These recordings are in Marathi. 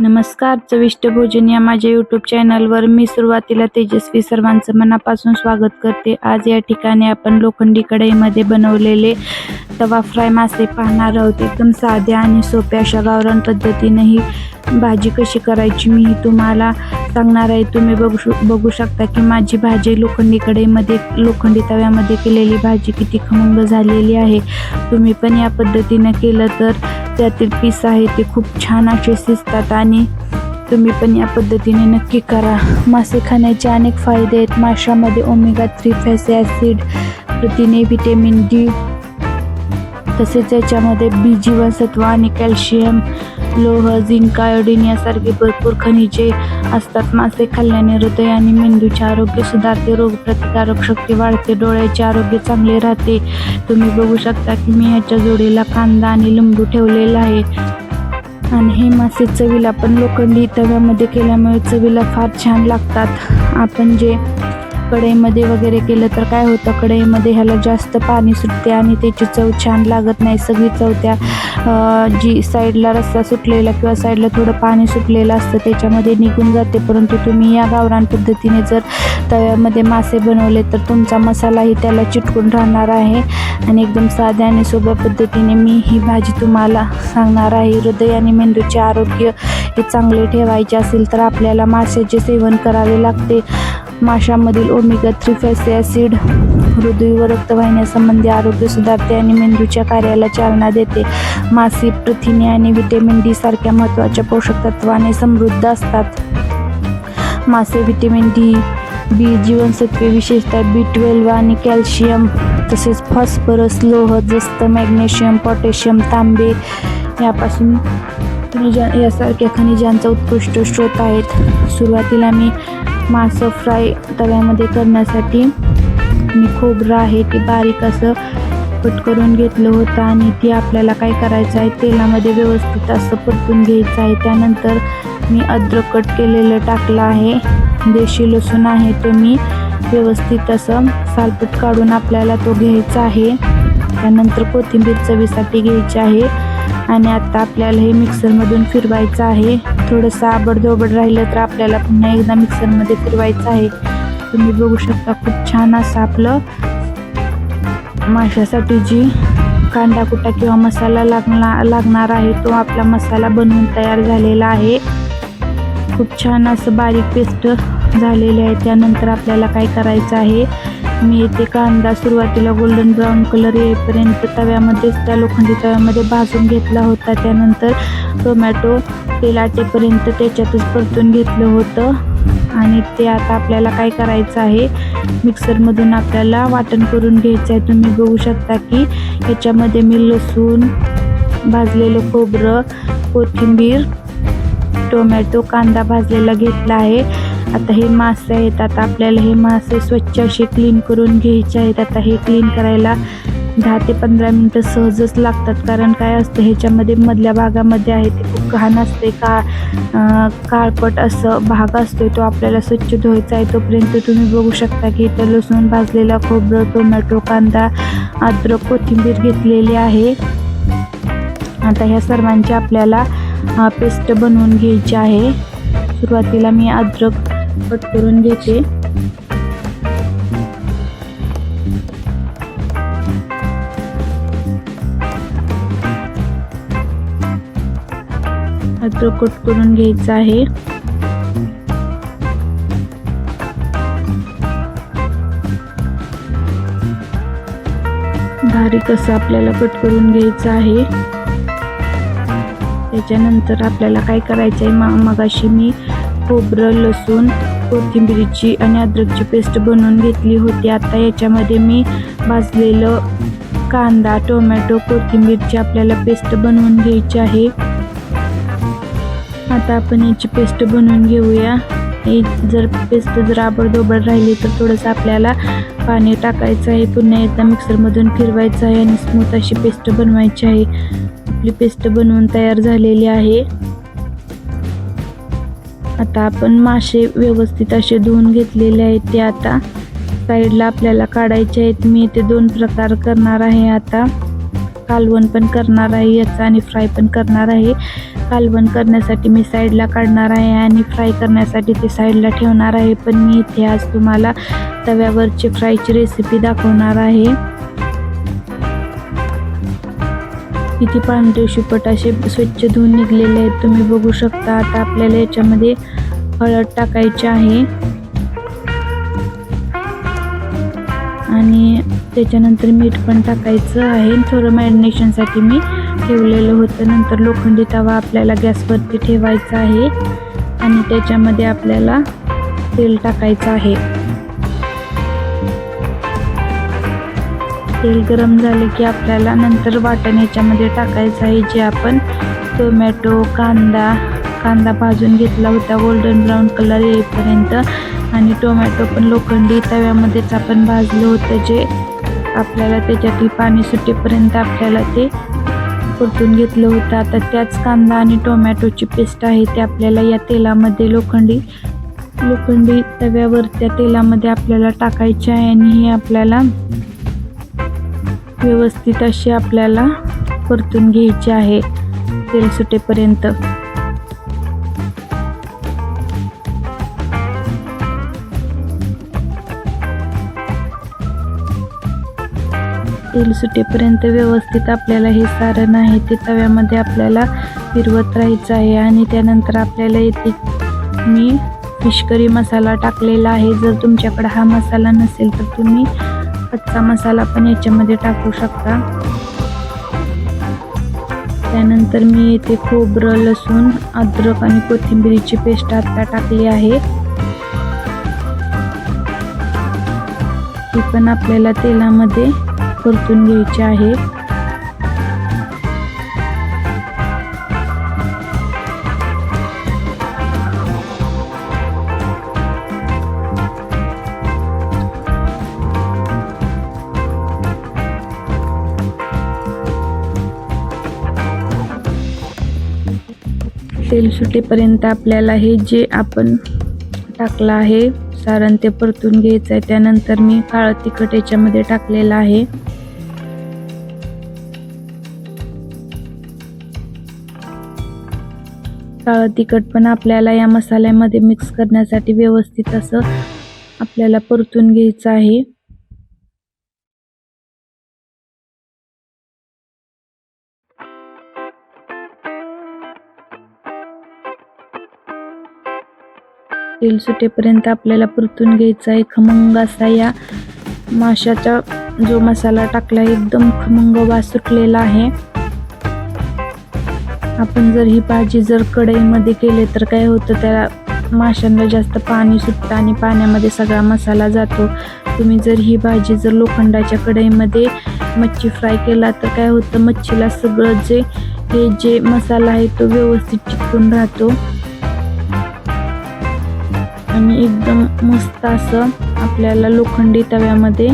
नमस्कार चविष्ट भोजन या माझ्या यूट्यूब चॅनलवर मी सुरुवातीला तेजस्वी सर्वांचं मनापासून स्वागत करते. आज या ठिकाणी आपण लोखंडी कढईमध्ये बनवलेले तवा फ्राय मासे पाहणार आहोत. एकदम साध्या आणि सोप्या अशा गावरान पद्धतीने ही भाजी कशी करायची मी ही तुम्हाला सांगणार आहे. तुम्ही बघू शक- बघू शकता की माझी भाजी लोखंडी कढईमध्ये लोखंडी तव्यामध्ये केलेली भाजी किती खमंग झालेली आहे. तुम्ही पण या पद्धतीनं केलं तर त्यातील पीस आहे ते खूप छान असे शिजतात आणि तुम्ही पण या पद्धतीने नक्की करा. मासे खाण्याचे अनेक फायदे आहेत. माशामध्ये ओमेगा थ्री फॅसी ॲसिड प्रथिने व्हिटॅमिन डी तसेच याच्यामध्ये बी जीवनसत्व आणि कॅल्शियम लोह झिंक आयोडीन यासारखे भरपूर खनिजे असतात. मासे खाल्ल्याने हृदय आणि मेंदूचे आरोग्य सुधारते रोगप्रतिकारक शक्ती वाढते डोळ्याचे आरोग्य चांगले राहते. तुम्ही बघू शकता की मी ह्याच्या जोडीला कांदा आणि लिंबू ठेवलेला आहे. आणि हे मासे चवीला पण लोखंडी तव्यामध्ये केल्यामुळे चवीला फार छान लागतात. आपण जे कढईमध्ये वगैरे केलं तर काय होतं? कढईमध्ये ह्याला जास्त पाणी सुटते आणि त्याची चव छान लागत नाही. सगळी चव त्या जी साईडला रस्ता सुटलेला किंवा साईडला थोडं पाणी सुटलेलं असतं त्याच्यामध्ये निघून जाते. परंतु तुम्ही या गावरान पद्धतीने जर तव्यामध्ये मासे बनवले तर तुमचा मसालाही त्याला चिटकून राहणार आहे. आणि एकदम साध्या आणि सोप्या पद्धतीने मी ही भाजी तुम्हाला सांगणार आहे. हृदय आणि मेंदूचे आरोग्य हे चांगले ठेवायचे असेल तर आपल्याला माशाचे सेवन करावे लागते. माशामधील ओमेगा थ्री फॅसी ॲसिड हृदय व रक्तवाहिन्यासंबंधी आरोग्य सुधारते आणि मेंदूच्या कार्याला चालना देते. मासे प्रथिने आणि व्हिटॅमिन डी सारख्या महत्त्वाच्या पोषक तत्वाने समृद्ध असतात. मासे व्हिटॅमिन डी बी जीवनसत्वे विशेषतः बी ट्वेल्व आणि कॅल्शियम तसेच फॉस्फरस लोह जस्त मॅग्नेशियम पोटॅशियम तांबे यापासून खनिजा यासारख्या खनिजांचा उत्कृष्ट स्रोत आहेत. सुरुवातीला मी मासं फ्राय तव्यामध्ये करण्यासाठी मी खोबरं आहे ते बारीक असं कट करून घेतलं होतं आणि ते आपल्याला काय करायचं आहे तेलामध्ये व्यवस्थित असं परतून घ्यायचं आहे. त्यानंतर मी अद्रक कट केलेलं टाकलं आहे. देशी लसूण आहे तो मी व्यवस्थित असं सालपट काढून आपल्याला तो घ्यायचा आहे. त्यानंतर कोथिंबीर चवीसाठी घ्यायची आहे. आणि आता आपल्याला हे मिक्सरमधून फिरवायचं आहे. थोडंसं आबडधोबड राहिलं तर आपल्याला पुन्हा एकदा मिक्सरमध्ये फिरवायचं आहे. तुम्ही बघू शकता खूप छान असं आपलं माशासाठी जी कांदा कुटा किंवा मसाला लागला लागणार आहे तो आपला मसाला बनवून तयार झालेला आहे. खूप छान असं बारीक पेस्ट झालेले आहे. त्यानंतर आपल्याला काय करायचं आहे? मी येथे कांदा सुरुवातीला गोल्डन ब्राऊन कलर येईपर्यंत तव्यामध्येच त्या लोखंडी तव्यामध्ये भाजून घेतला होता. त्यानंतर टोमॅटो तेलाटेपर्यंत त्याच्यातच परतून घेतलं होतं. आणि ते आता आपल्याला काय करायचं आहे? मिक्सरमधून आपल्याला वाटण करून घ्यायचं आहे. तुम्ही बघू शकता की ह्याच्यामध्ये मी लसूण भाजलेलं खोबरं कोथिंबीर टोमॅटो कांदा भाजलेला घेतला आहे. आता हे मासे आहेत आता आपल्याला हे मासे स्वच्छ असे क्लीन करून घ्यायचे आहेत. आता हे क्लीन करायला दहा ते पंधरा मिनटं सहजच लागतात. कारण काय असतं ह्याच्यामध्ये मधल्या भागामध्ये आहे ते खूप घाण असते. का काळपट असं भाग असतो तो आपल्याला स्वच्छ धुवायचा आहे. तोपर्यंत तुम्ही बघू शकता की इथं लसूण भाजलेला खोबरं टोमॅटो कांदा अद्रक कोथिंबीर घेतलेली आहे. आता ह्या सर्वांची आपल्याला पेस्ट बनवून घ्यायची आहे. सुरुवातीला मी अद्रक कट करून घेते. तो कट करून घ्यायचं आहे. बारीक असं आपल्याला कट करून घ्यायचं आहे. त्याच्यानंतर आपल्याला काय करायचं आहे मा मगाशी मी खोबरं लसूण कोथिंबिरीची आणि अद्रकची पेस्ट बनवून घेतली होती. आता याच्यामध्ये मी भाजलेलं कांदा टोमॅटो कोथिंबीरची आपल्याला पेस्ट बनवून घ्यायची आहे. आता आपण याची पेस्ट बनवून घेऊया. ही जर पेस्ट जर आबडदोबड राहिली तर थोडंसं आपल्याला पाणी टाकायचं आहे. पुन्हा एकदा मिक्सरमधून फिरवायचं आहे आणि स्मूथ अशी पेस्ट बनवायची आहे. आपली पेस्ट बनवून तयार झालेली आहे. आता आपण मासे व्यवस्थित असे धुवून घेतलेले आहेत ते आता साईडला आपल्याला काढायचे आहेत. मी इथे दोन प्रकार करणार आहे आता. कालवण पण करणार आहे याचा आणि फ्राय पण करणार आहे. कालवण करण्यासाठी मी साईडला काढणार आहे आणि फ्राय करण्यासाठी ते साईडला ठेवणार आहे. पण मी इथे आज तुम्हाला तव्यावरची फ्रायची रेसिपी दाखवणार आहे. किती पांढरे शुपट असे स्वच्छ धुवून निघलेले आहेत. तुम्ही बघू शकता आता आपल्याला याच्यामध्ये हळद टाकायची आहे. आणि त्याच्यानंतर मीठ पण टाकायचं आहे. थोडं मॅरिनेशनसाठी मी ठेवलेलं होतं. नंतर लोखंडी तवा आपल्याला गॅसवरती ठेवायचा आहे. आणि त्याच्यामध्ये आपल्याला तेल टाकायचं आहे. तेल गरम झाले की आपल्याला नंतर वाटण याच्यामध्ये टाकायचं आहे. जे आपण टोमॅटो कांदा कांदा भाजून घेतला होता गोल्डन ब्राऊन कलर येईपर्यंत. आणि टोमॅटो पण लोखंडी तव्यामध्येच आपण भाजलं होतं जे आपल्याला त्याच्यातील पाणी सुटेपर्यंत आपल्याला ते परतून घेतलं होतं. आता त्याच कांदा आणि टोमॅटोची पेस्ट आहे ते आपल्याला या तेलामध्ये लोखंडी लोखंडी तव्यावर त्या तेलामध्ये आपल्याला टाकायचे आहे आणि हे आपल्याला व्यवस्थित अशी आपल्याला परतून घ्यायची आहे तेल सुटेपर्यंत. तेल सुटेपर्यंत व्यवस्थित आपल्याला हे सारण आहे ते तव्यामध्ये आपल्याला फिरवत राहायचं आहे आणि त्यानंतर आपल्याला येथे मी फिश करी मसाला टाकलेला आहे. जर तुमच्याकडे हा मसाला नसेल तर तुम्ही कच्चा मसाला पण याच्यामध्ये टाकू शकता. त्यानंतर मी येथे खोबरं लसूण अद्रक आणि कोथिंबिरीची पेस्ट आत्ता टाकली आहे. ती पण आपल्याला तेलामध्ये परतून घ्यायची आहे. तेल सुटेपर्यंत आपल्याला हे जे आपण टाकलं आहे सारण ते परतून घ्यायचं आहे. त्यानंतर मी काळं तिखट याच्यामध्ये टाकलेलं आहे. काळं तिखट पण आपल्याला या मसाल्यामध्ये मिक्स करण्यासाठी व्यवस्थित असं आपल्याला परतून घ्यायचं आहे. तेल सुटेपर्यंत आपल्याला परतून घ्यायचं आहे. खमंग असा या माशाचा जो मसाला टाकला एकदम खमंग वास सुटलेला आहे. आपण जर ही भाजी जर कढईमध्ये केले तर काय होतं त्या माशांना जास्त पाणी सुटतं आणि पाण्यामध्ये सगळा मसाला जातो. तुम्ही जर ही भाजी जर लोखंडाच्या कढईमध्ये मच्छी फ्राय केला तर काय होतं मच्छीला सगळं जे हे जे मसाला आहे तो व्यवस्थित चिकून राहतो. आणि एकदम मस्त असं आपल्याला लोखंडी तव्यामध्ये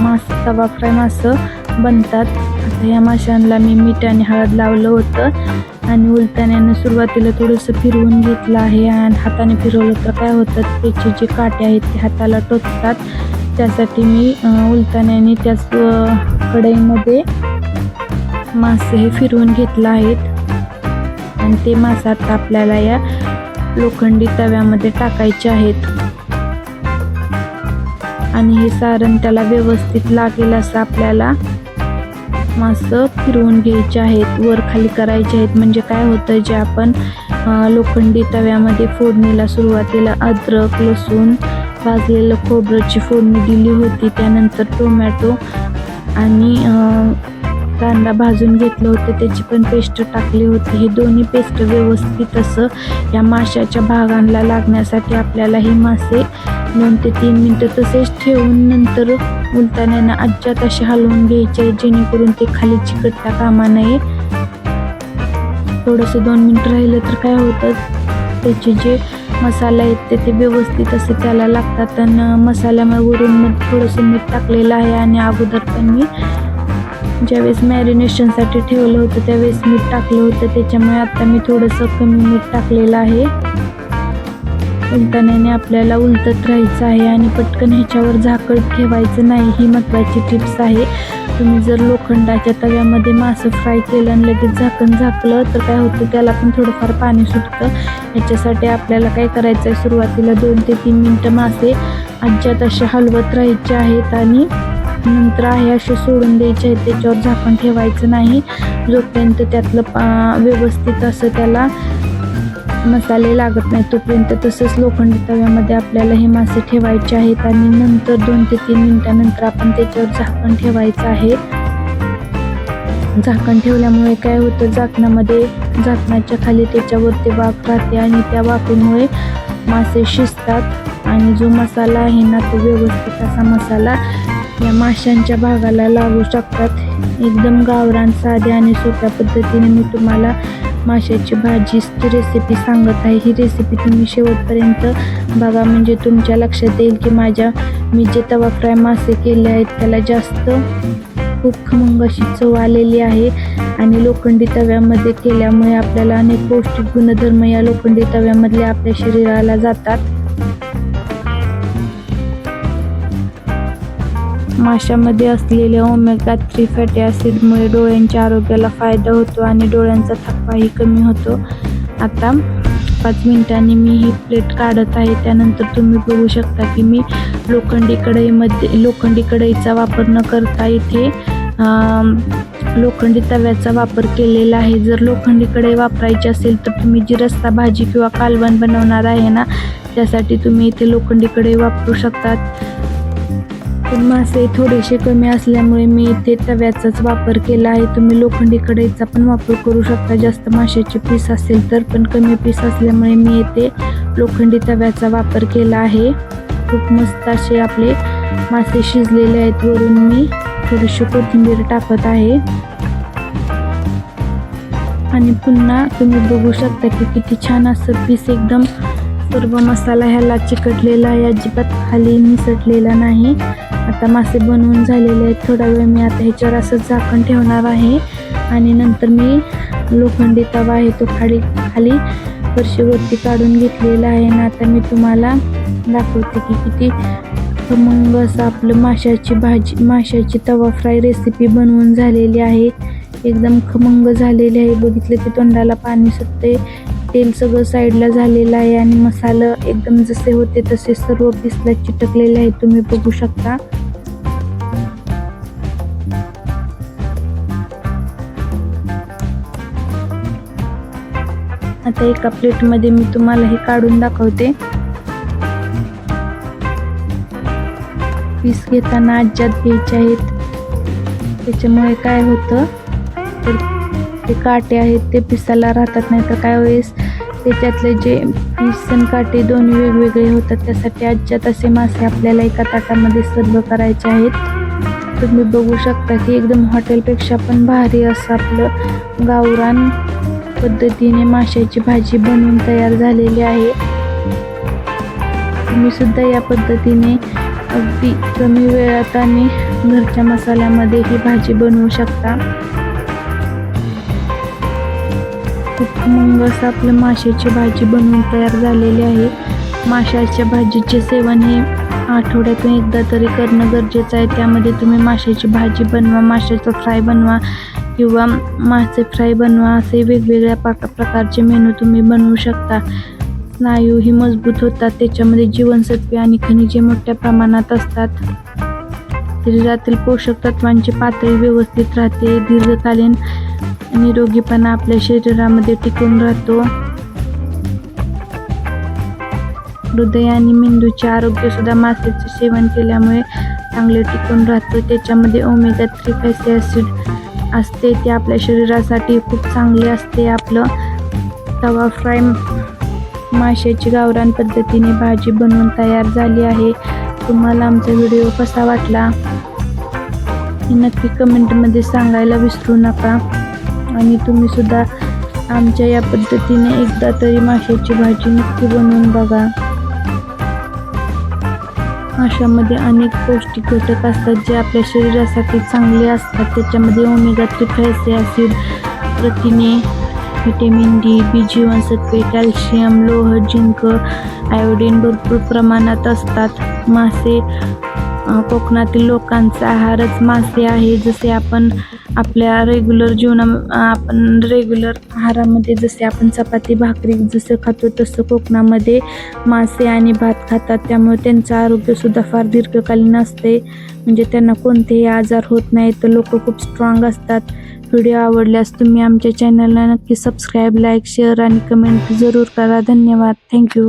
मास तवा फ्राय मासं बनतात. आता ह्या माशांना मी मीठ आणि हळद लावलं होतं आणि उलताण्यानं सुरुवातीला थोडंसं फिरवून घेतलं आहे आणि हाताने फिरवलं तर काय होतं त्याचे जे काटे आहेत ते हाताला टोचतात. त्यासाठी मी उलताण्याने त्याच कढईमध्ये मासे हे फिरवून घेतलं आहेत. आणि ते मासा आता आपल्याला या लोखंडी तव्यामध्ये टाकायचे आहेत. आणि हे सारण त्याला व्यवस्थित लागेल असं आपल्याला मासं फिरवून घ्यायचे आहेत. वर खाली करायचे आहेत. म्हणजे काय होतं जे आपण लोखंडी तव्यामध्ये फोडणीला सुरुवातीला अद्रक लसूण भाजलेलं खोबऱ्याची फोडणी दिली होती त्यानंतर टोमॅटो आणि कांदा भाजून घेतलं होतं त्याची पण पेस्ट टाकली होती. हे दोन्ही पेस्ट व्यवस्थित असं या माशाच्या भागांना लागण्यासाठी आपल्याला हे मासे दोन ते तीन मिनटं तसेच ठेवून नंतर उलताना अज्जात असे हलवून घ्यायचे जेणेकरून ते खाली चिकटता कामा नये. थोडंसं दोन मिनटं राहिलं तर काय होतं? त्याचे जे मसाला आहेत ते ते व्यवस्थित असे त्याला लागतात. आणि मसाल्यावरून मग थोडंसं मीठ टाकलेलं आहे आणि अगोदर पण मी ज्यावेळेस मॅरिनेशनसाठी ठेवलं होतं त्यावेळेस मीठ टाकलं होतं. त्याच्यामुळे आता मी थोडंसं कमी मीठ टाकलेलं आहे. उलटण्याने आपल्याला उलटत राहायचं आहे आणि पटकन ह्याच्यावर झाकळ ठेवायचं नाही ही महत्त्वाची टिप्स आहे. तुम्ही जर लोखंडाच्या तव्यामध्ये मासं फ्राय केलं आणि लगेच झाकण झाकलं तर काय होतं त्याला पण थोडंफार पाणी सुटतं. याच्यासाठी आपल्याला काय करायचं आहे सुरुवातीला दोन ते तीन मिनटं मासे अज्यात असे हलवत राहायचे आहेत आणि नंतर आहे असे सोडून द्यायचे आहेत. त्याच्यावर झाकण ठेवायचं नाही. जोपर्यंत त्यातलं पा व्यवस्थित असं त्याला मसाले लागत नाही तोपर्यंत तसंच लोखंडी तव्यामध्ये आपल्याला हे मासे ठेवायचे आहेत. आणि नंतर दोन ते तीन मिनटानंतर आपण त्याच्यावर झाकण ठेवायचं आहे. झाकण ठेवल्यामुळे काय होतं झाकणामध्ये झाकणाच्या खाली त्याच्यावरती वाफ राहते आणि त्या वाफेमुळे मासे शिजतात. आणि जो मसाला आहे ना तो व्यवस्थित असा मसाला या माशांच्या भागाला लागू शकतात. एकदम गावरान साध्या आणि सोप्या पद्धतीने मी तुम्हाला माशाची भाजीची रेसिपी सांगत आहे. ही रेसिपी तुम्ही शेवटपर्यंत बघा. म्हणजे तुमच्या लक्षात येईल की माझ्या मी जे तवा फ्राय मासे केले आहेत त्याला जास्त खूप खमंग अशी चव आलेली आहे. आणि लोखंडी तव्यामध्ये केल्यामुळे आपल्याला अनेक पौष्टिक गुणधर्म या लोखंडी तव्यामधले आपल्या शरीराला जातात. माशामध्ये असलेल्या ओमेगा थ्री फॅटी ॲसिडमुळे डोळ्यांच्या आरोग्याला फायदा होतो आणि डोळ्यांचा थकवाही कमी होतो. आता पाच मिनिटांनी मी ही प्लेट काढत आहे. त्यानंतर तुम्ही बघू शकता की मी लोखंडी कढईमध्ये लोखंडी कढईचा वापर न करता इथे लोखंडी तव्याचा वापर केलेला आहे. जर लोखंडी कढई वापरायची असेल तर तुम्ही जी रस्ता भाजी किंवा कालवण बनवणार आहे ना त्यासाठी तुम्ही इथे लोखंडी कढई वापरू शकतात. पण मासे थोडेसे कमी असल्यामुळे मी इथे तव्याचाच वापर केला आहे. तुम्ही लोखंडी कढईचा पण वापर करू शकता. जास्त माशाचे पीस असेल तर पण कमी पीस असल्यामुळे मी इथे लोखंडी तव्याचा वापर केला आहे. खूप मस्त असे आपले मासे शिजलेले आहेत. वरून मी थोडीशी कोथिंबीर टाकत आहे. आणि पुन्हा तुम्ही बघू शकता की किती छान असं पीस एकदम सर्व मसाला ह्याला चिकटलेला आहे अजिबात खाली मिसटलेला नाही. आता मासे बनवून झालेले आहेत. थोडा वेळ मी आता ह्याच्यावर असं झाकण ठेवणार आहे. आणि नंतर मी लोखंडी तवा आहे तो खाली खाली फरशीवरती काढून घेतलेला आहे. आणि आता मी तुम्हाला दाखवते की किती खमंग असं आपलं माशाची भाजी माशाची तवा फ्राय रेसिपी बनवून झालेली आहे. एकदम खमंग झालेली आहे. बघितलं की तोंडाला पाणी सुटते तेल सगळं साईडला झालेलं आहे आणि मसाला एकदम जसे होते तसे सर्व पिसला चिटकलेले आहे. तुम्ही बघू शकता. आता एका प्लेटमध्ये मी तुम्हाला हे काढून दाखवते. पीस घेताना आज्यात घ्यायचे आहेत. त्याच्यामुळे काय होतं? तर ते काटे आहेत ते पिसाला राहतात नाही तर काय वेळेस त्याच्यातले जे पीस काटे दोन्ही वेगवेगळे होतात त्यासाठी आज्यात असे मासे आपल्याला एका ताटामध्ये सर्व करायचे आहेत. तुम्ही बघू शकता की एकदम हॉटेलपेक्षा पण भारी असं आपलं गावरान पद्धतीने माशाची भाजी बनवून तयार झालेली आहे. तुम्ही सुद्धा या पद्धतीने अगदी कमी वेळात आणि घरच्या मसाल्यामध्ये ही भाजी बनवू शकता. खूप खमंग असं आपलं माशाची भाजी बनवून तयार झालेली आहे. माशाच्या भाजीचे सेवन हे आठवड्यातून एकदा तरी करणं गरजेचं आहे. त्यामध्ये तुम्ही माशाची भाजी बनवा माशाचा फ्राय बनवा किंवा मासे फ्राय बनवा असे वेगवेगळ्या पाक प्रकारचे मेनू तुम्ही बनवू शकता. स्नायू ही मजबूत होतात त्याच्यामध्ये जीवनसत्वे आणि खनिजे मोठ्या प्रमाणात असतात. शरीरातील पोषक तत्वांची पातळी व्यवस्थित राहते दीर्घकालीन निरोगीपणा आपल्या शरीरामध्ये टिकून राहतो. हृदय आणि मेंदूचे आरोग्य सुद्धा मासेचे सेवन केल्यामुळे चांगले टिकून राहतो. त्याच्यामध्ये ओमेगा थ्री फॅसी ॲसिड असते. ते आपल्या शरीरासाठी खूप चांगले असते. आपलं तवा फ्राय माशाची गावरान पद्धतीने भाजी बनवून तयार झाली आहे. तुम्हाला आमचा व्हिडिओ कसा वाटला नक्की कमेंटमध्ये सांगायला विसरू नका. आणि तुम्ही सुद्धा आमच्या या पद्धतीने एकदा तरी माशाची भाजी नक्की बनवून बघा. माशामध्ये अनेक पौष्टिक घटक असतात जे आपल्या शरीरासाठी चांगले असतात. त्याच्यामध्ये ओमेगा थ्री फॅटी ॲसिड प्रथिने व्हिटॅमिन डी बी जीवनसत्वे कॅल्शियम लोह जिंक आयोडीन भरपूर प्रमाणात असतात. मासे कोकणातील लोकांचा आहारच मासे आहे. जसे आपण आपल्या रेग्युलर जीवना आपण रेग्युलर आहारामध्ये जसे आपण चपाती भाकरी जसं खातो तसं कोकणामध्ये मासे आणि भात खातात. त्यामुळे त्यांचं आरोग्यसुद्धा फार दीर्घकालीन असते म्हणजे त्यांना कोणतेही आजार होत नाही तर लोक खूप स्ट्रॉंग असतात. व्हिडिओ आवडल्यास तुम्ही आमच्या चॅनलला नक्की सबस्क्राईब लाईक शेअर आणि कमेंट जरूर करा. धन्यवाद. थँक्यू